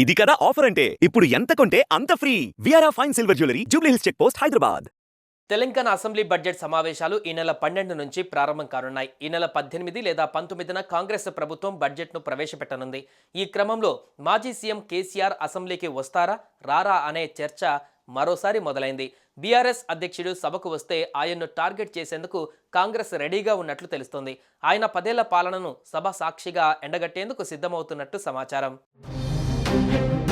ఇది కదా ఆఫర్ అంటే ఇప్పుడు ఎంత కొంటే అంత free. విఆర్ఆ fine silver jewellery Jubilee Hills check post Hyderabad. Telangana assembly budget సమావేశాలు ఈ నెల పన్నెండు నుంచి ప్రారంభం కానున్నాయి. ఈ నెల పద్దెనిమిది లేదా పంతొమ్మిదిన కాంగ్రెస్ ప్రభుత్వం బడ్జెట్ను ప్రవేశపెట్టనుంది. ఈ క్రమంలో మాజీ సీఎం కేసీఆర్ అసెంబ్లీకి వస్తారా రారా అనే చర్చ మరోసారి మొదలైంది. బీఆర్ఎస్ అధ్యక్షుడు సభకు వస్తే ఆయన్ను టార్గెట్ చేసేందుకు కాంగ్రెస్ రెడీగా ఉన్నట్లు తెలుస్తోంది. ఆయన పదేళ్ళ పాలనను సభ సాక్షిగా ఎండగట్టేందుకు సిద్ధమవుతున్నట్టు సమాచారం. Thank you.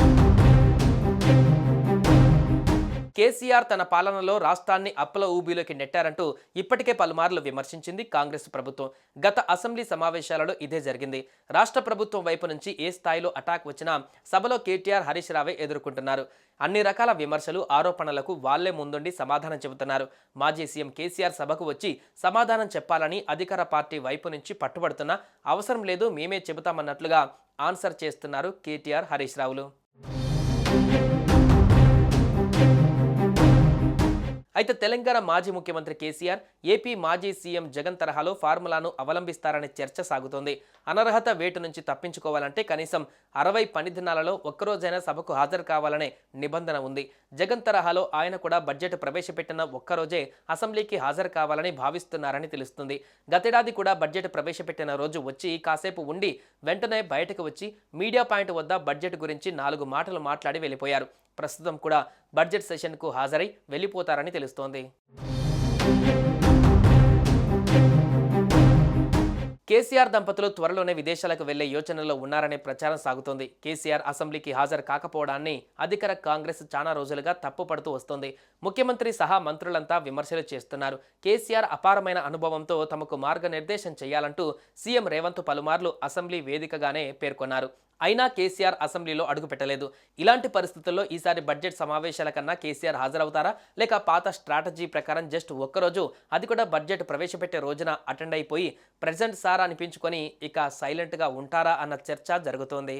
కేసీఆర్ తన పాలనలో రాష్ట్రాన్ని అప్పుల ఊబీలోకి నెట్టారంటూ ఇప్పటికే పలుమార్లు విమర్శించింది కాంగ్రెస్ ప్రభుత్వం. గత అసెంబ్లీ సమావేశాలలో ఇదే జరిగింది. రాష్ట్ర ప్రభుత్వం వైపు నుంచి ఏ స్థాయిలో అటాక్ వచ్చినా సభలో కేటీఆర్ హరీష్ రావే ఎదుర్కొంటున్నారు. అన్ని రకాల విమర్శలు ఆరోపణలకు వాళ్ళే ముందుండి సమాధానం చెబుతున్నారు. మాజీ సీఎం కేసీఆర్ సభకు వచ్చి సమాధానం చెప్పాలని అధికార పార్టీ వైపు నుంచి పట్టుబడుతున్నా అవసరం లేదు మేమే చెబుతామన్నట్లుగా ఆన్సర్ చేస్తున్నారు కేటీఆర్ హరీష్ రావులు. అయితే తెలంగాణ మాజీ ముఖ్యమంత్రి కేసీఆర్ ఏపీ మాజీ సీఎం జగన్ తరహాలో ఫార్ములాను అవలంబిస్తారనే చర్చ సాగుతోంది. అనర్హత వేటు నుంచి తప్పించుకోవాలంటే కనీసం అరవై పని దినాలలో ఒక్కరోజైనా సభకు హాజరు కావాలనే నిబంధన ఉంది. జగన్ తరహాలో ఆయన కూడా బడ్జెట్ ప్రవేశపెట్టిన ఒక్కరోజే అసెంబ్లీకి హాజరు కావాలని భావిస్తున్నారని తెలుస్తుంది. గతేడాది కూడా బడ్జెట్ ప్రవేశపెట్టిన రోజు వచ్చి కాసేపు ఉండి వెంటనే బయటకు వచ్చి మీడియా పాయింట్ వద్ద బడ్జెట్ గురించి నాలుగు మాటలు మాట్లాడి వెళ్ళిపోయారు. ప్రస్తుతం కూడా బడ్జెట్ సెషన్కు హాజరై వెళ్ళిపోతారని తెలుస్తోంది. కేసీఆర్ దంపతులు త్వరలోనే విదేశాలకు వెళ్ళే యోచనలో ఉన్నారనే ప్రచారం సాగుతోంది. కేసీఆర్ అసెంబ్లీకి హాజరు కాకపోవడాన్ని అధికార కాంగ్రెస్ చాలా రోజులుగా తప్పుపడుతూ వస్తోంది. ముఖ్యమంత్రి సహా మంత్రులంతా విమర్శలు చేస్తున్నారు. కేసీఆర్ అపారమైన అనుభవంతో తమకు మార్గనిర్దేశం చేయాలంటూ సీఎం రేవంత్ పలుమార్లు అసెంబ్లీ వేదికగానే పేర్కొన్నారు. అయినా కేసీఆర్ అసెంబ్లీలో అడుగుపెట్టలేదు ఇలాంటి పరిస్థితుల్లో ఈసారి బడ్జెట్ సమావేశాల కన్నా కేసీఆర్ హాజరవుతారా? లేక పాత స్ట్రాటజీ ప్రకారం జస్ట్ ఒక్కరోజు అది కూడా బడ్జెట్ ప్రవేశపెట్టే రోజున అటెండ్ అయిపోయి ప్రజెంట్ సార్ అనిపించుకొని ఇక సైలెంట్గా ఉంటారా అన్న చర్చ జరుగుతోంది.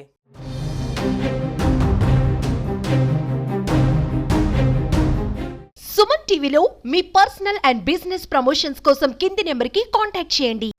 సుమన్ టీవీలో మీ పర్సనల్ అండ్ బిజినెస్ ప్రమోషన్స్ కోసం కింది నెంబర్కి కాంటాక్ట్ చేయండి.